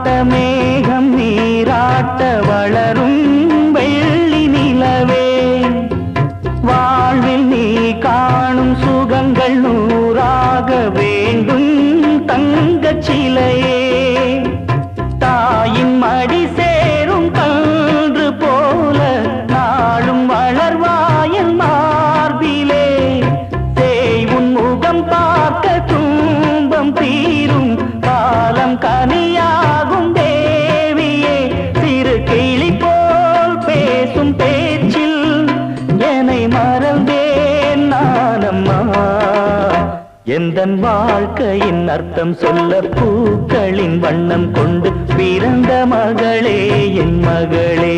நீராட்ட மேகம் நீராட்ட வளரும் வெள்ளி நிலவே. வாழ்வில் நீ காணும் சுகங்கள் நூறாக வேண்டும் தங்க சிலையே எந்தன் வாழ்க்கையின் அர்த்தம் சொல்ல பூக்களின் வண்ணம் கொண்டு பிறந்த மகளே என் மகளே